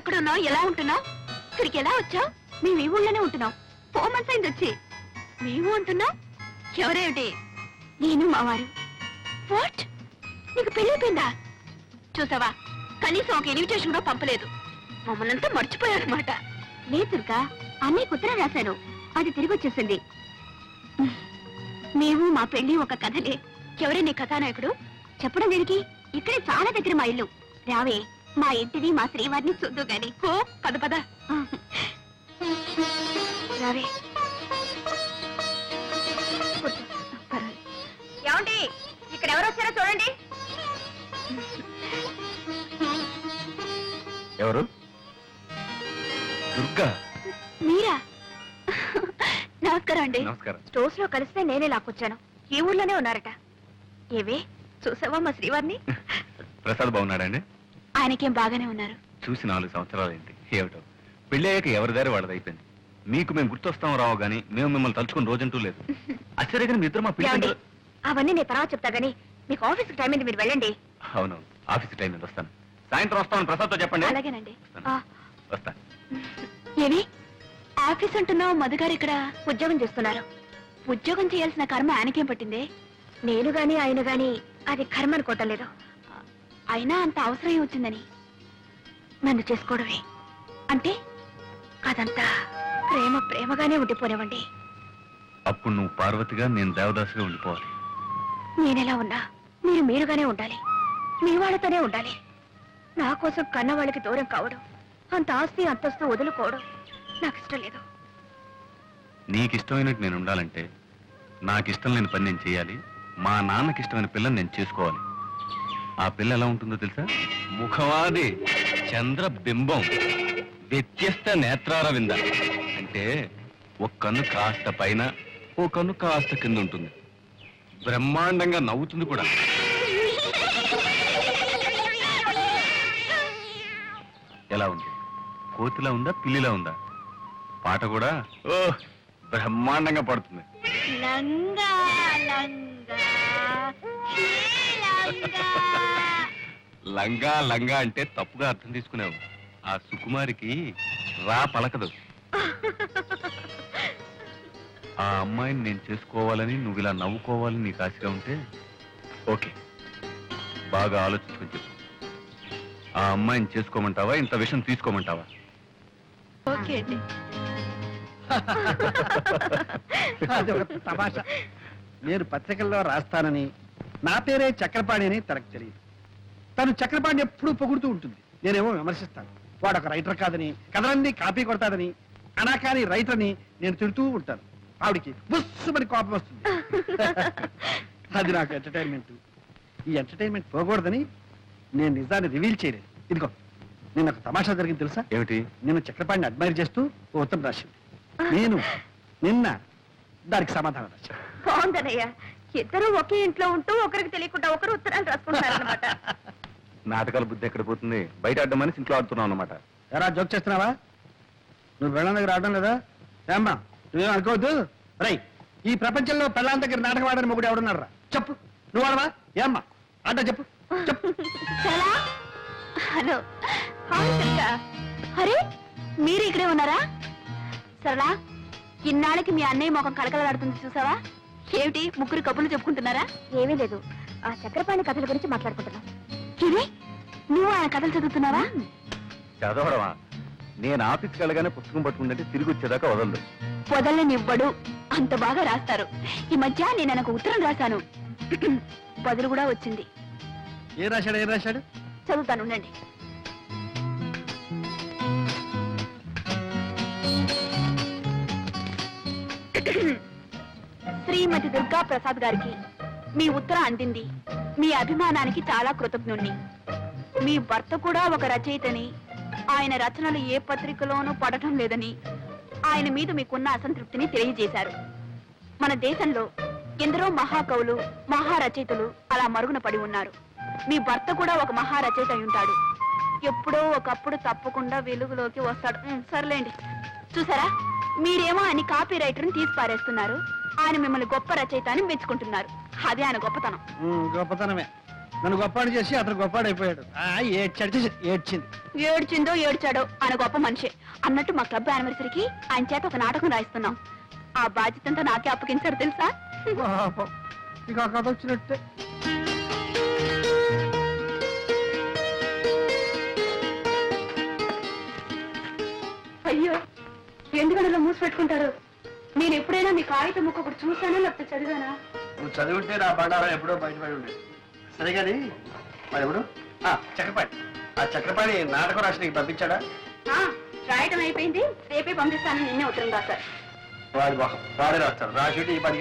ఎక్కడున్నావు? ఎలా ఉంటున్నావు? ఇక్కడికి ఎలా వచ్చావు? మేము ఈ ఊళ్ళోనే ఉంటున్నాం. ఫోర్ మంత్స్ అయింది వచ్చి. మేము ఉంటున్నాం ఎవరేమిటి? నేను మావారు వాట్ నీకు పెళ్ళైపోయిందా? చూసావా? కనీసం ఒక ఇన్విటేషన్ కూడా పంపలేదు. మమ్మల్ని అంతా మర్చిపోయారనమాట లేదు దుర్గా ఉత్తరం రాశాను. అది తిరిగి వచ్చేసింది. మేము మా పెళ్ళి ఒక కథలే. ఎవరే నీ కథానాయకుడు? చెప్పడం దీనికి? ఇక్కడే చాలా దగ్గర మా ఇల్లు. రావే. మా ఇంటిని మా శ్రీవారిని చూద్దు గాని. ఓ పద పద. రావే. ఏమండి? ఇక్కడ ఎవరు వచ్చారో చూడండి. ఎవరు? దుర్గా. మీరా? నమస్కారం అండి. నమస్కారం. స్టోర్స్లో కలిస్తే నేనే లాక్కొచ్చాను. ఈ ఊర్లోనే ఉన్నారట. ఏవే? చూసావా మా శ్రీవారిని? ప్రసాద్ బాగున్నాడండి ఆయనకేం బాగానే ఉన్నారు. చూసి నాలుగు సంవత్సరాలు ఏంటి ఏమిటో? పెళ్ళయ్యాక ఎవరి దారి వాళ్ళది అయిపోయింది. మీకు మేము గుర్తొస్తాం రావు గానీ మేము మిమ్మల్ని తలుచుకుని రోజంటూ లేదు. ఆశ్చర్యగా మీ ఇద్దరు మా పెళ్ళి అవన్నీ నేను తర్వాత చెప్తా గానీ మీకు ఆఫీస్ టైం అయింది మీరు వెళ్ళండి. అవును ఆఫీస్ టైం మీద వస్తాను. సాయంత్రం వస్తాను ప్రసాద్తో చెప్పండి. అలాగేనండి. ఆ, వస్తాను ఏవి ఆఫీస్ అంటున్నావు మధుగారు ఇక్కడ ఉద్యోగం చేస్తున్నారు. ఉద్యోగం చేయాల్సిన కర్మ ఆయనకేం పట్టిందే? నేను గాని ఆయన గాని అది కర్మ అనుకోవటలేదు అయినా అంత అవసరం వచ్చిందని నన్ను చేసుకోవడమే. అంటే అదంతా ప్రేమ ప్రేమగానే ఉండిపోనివ్వండి. అప్పుడు నువ్వు పార్వతిగా నేను దేవదాసుగా ఉండిపోవాలి. నేనెలా ఉన్నా మీరు మీరుగానే ఉండాలి. మీ వాళ్ళతోనే ఉండాలి. నా కోసం కన్న వాళ్ళకి దూరం కావడం అంత ఆస్తి అంతస్తు వదులుకోవడం నాకు ఇష్టం లేదు. నీకు ఇష్టమైనట్టు నేను ఉండాలంటే నాకు ఇష్టం లేని పని నేను చేయాలి మా నాన్నకి ఇష్టమైన పిల్లని నేను చేసుకోవాలి. ఆ పిల్ల ఎలా ఉంటుందో తెలుసా? ముఖవాది చంద్రబింబం వ్యత్యస్త నేత్రారవింద. అంటే ఒక కన్ను కాస్త పైన ఓ కన్ను కాస్త కింద ఉంటుంది. బ్రహ్మాండంగా నవ్వుతుంది కూడా. ఎలా ఉంది? కోతిలా ఉందా పిల్లిలా ఉందా? పాట కూడా ఓ బ్రహ్మాండంగా పడుతుంది. లంగా లంగా లంగా. లంగా అంటే తప్పుగా అర్థం తీసుకున్నావు. ఆ సుకుమారికి రా పలకదు. ఆ అమ్మాయిని నేను చేసుకోవాలని నువ్వు ఇలా నవ్వుకోవాలని నీకు ఆశగా ఉంటే ఓకే. బాగా ఆలోచించుకొని చెప్పు. ఆ అమ్మాయిని చేసుకోమంటావా? ఇంత విషయం తీసుకోమంటావా? ఓకే అండి. అది ఒక తమాషా. నేను పత్రికల్లో రాస్తానని నా పేరే చక్రపాణి అని తనకు తెలియదు. తను చక్రపాణి ఎప్పుడూ పొగుడుతూ ఉంటుంది. నేనేమో విమర్శిస్తాను. వాడు ఒక రైటర్ కాదని కథలన్నీ కాపీ కొడతాదని అనాకాని రైటర్ని నేను తిడుతూ ఉంటాను. ఆవిడికి బుస్సుమని కోపం వస్తుంది. అది నాకు ఎంటర్టైన్మెంట్. ఈ ఎంటర్టైన్మెంట్ పోకూడదని నేను నిజాన్ని రివీల్ చేయలేదు. ఇదిగో నేను ఒక తమాషా జరిగింది తెలుసా? ఏమిటి? నేను చక్రపాణిని అడ్మైర్ చేస్తూ ఓ ఉత్తరం రాసింది. నేను నిన్న దానికి సమాధానం రాశాను. బాగుందనయ్య ఇద్దరు ఒకే ఇంట్లో ఉంటూ ఒకరికి తెలియకుండా ఒకరు ఉత్తరాలు రాసుకుంటారన్నమాట. నాటకాల బుద్ధి ఎక్కడ పోతుంది? బయట అడ్డమని ఇంట్లో ఆడుతున్నావు అనమాట ఎరా జోక్ చేస్తున్నావా? నువ్వు పెళ్ళాం దగ్గర రావడం లేదా? ఏమ్మా నువ్వేం అనుకోవద్దు? రై ఈ ప్రపంచంలో పెళ్ళాం దగ్గర నాటకం ఆడని మొగుడు ఎవడున్నారా చెప్పు. నువ్వు ఆడవా? ఏమ్మా అడ్డా చెప్పు. చెప్పు. చాలా? హలో. హాయ్ సరిత అరే మీరు ఇక్కడే ఉన్నారా? సరళా ఇన్నాళ్ళకి మీ అన్నయ్య ముఖం కలకలలాడుతుంది చూసావా? ఏమిటి? ముగ్గురు కబుర్లు చెప్పుకుంటున్నారా? ఏమీ లేదు. ఆ చక్రపాణి కథల గురించి మాట్లాడుకుంటున్నాం. ఇది నువ్వు ఆయన కథలు చదువుతున్నావా? చదవడమా? నేను ఆఫీస్కి వెళ్ళగానే పుస్తకం పట్టుకుంటే తిరిగి వచ్చేదాకా వదలదు వదలనివ్వడు. అంత బాగా రాస్తారు. ఈ మధ్య నేను ఆయనకు ఉత్తరం రాశాను. బదులు కూడా వచ్చింది. ఏ రాశాడు? ఏ రాశాడు? చదువుతాను ఉండండి. శ్రీమతి దుర్గా ప్రసాద్ గారికి మీ ఉత్తరం అందింది. మీ అభిమానానికి చాలా కృతజ్ఞుణ్ణి. మీ భర్త కూడా ఒక రచయితని. ఆయన రచనలు ఏ పత్రికలోనూ పడటం లేదని ఆయన మీద మీకున్న అసంతృప్తిని తెలియజేశారు. మన దేశంలో ఎందరో మహాకవులు మహారచయితలు అలా మరుగున పడి ఉన్నారు. మీ భర్త కూడా ఒక మహారచయిత ఉంటాడు. ఎప్పుడో ఒకప్పుడు తప్పకుండా వెలుగులోకి వస్తాడు. సర్లేండి. చూసారా? మీరేమో అని కాపీ రైటర్ని తీసి పారేస్తున్నారు. ఆయన మిమ్మల్ని గొప్ప రచయిత అని మెచ్చుకుంటున్నారు. అదే ఆయన గొప్పతనం. గొప్పతనమే. నన్ను గొప్పాడు చేసి అతను గొప్పాడు అయిపోయాడు ఆ, ఏడ్చాడు చేసి ఏడ్చింది. ఏడ్చిందో ఏడ్చాడో ఆయన గొప్ప మనిషి. అన్నట్టు మా క్లబ్ యానివర్సరీకి ఆయన చేత ఒక నాటకం రాయిస్తున్నాం. ఆ బాధ్యతంతా నాకే అప్పగించారు తెలుసా. ఇక కథ వచ్చినట్టే. అయ్యో ఎందుకనలో మూసి పెట్టుకుంటారు? నేను ఎప్పుడైనా మీ కాగితం ముక్క ఒకటి చూసానా లేకపోతే చదివానా? నువ్వు చదివితే నా బండారం ఎప్పుడో బయటపడి ఉండేది. సరే కానీ మరి ఎప్పుడు ఆ, చక్రపాణి. ఆ చక్రపాణి నాటకం రాసి నీకు పంపించాడా? ఆ, రాయటం అయిపోయింది. రేపే పంపిస్తానని నిన్నే ఉత్తరం రాశారు. వాడి మొహం. వాడే రాస్తాడు. రాసి ఈ పని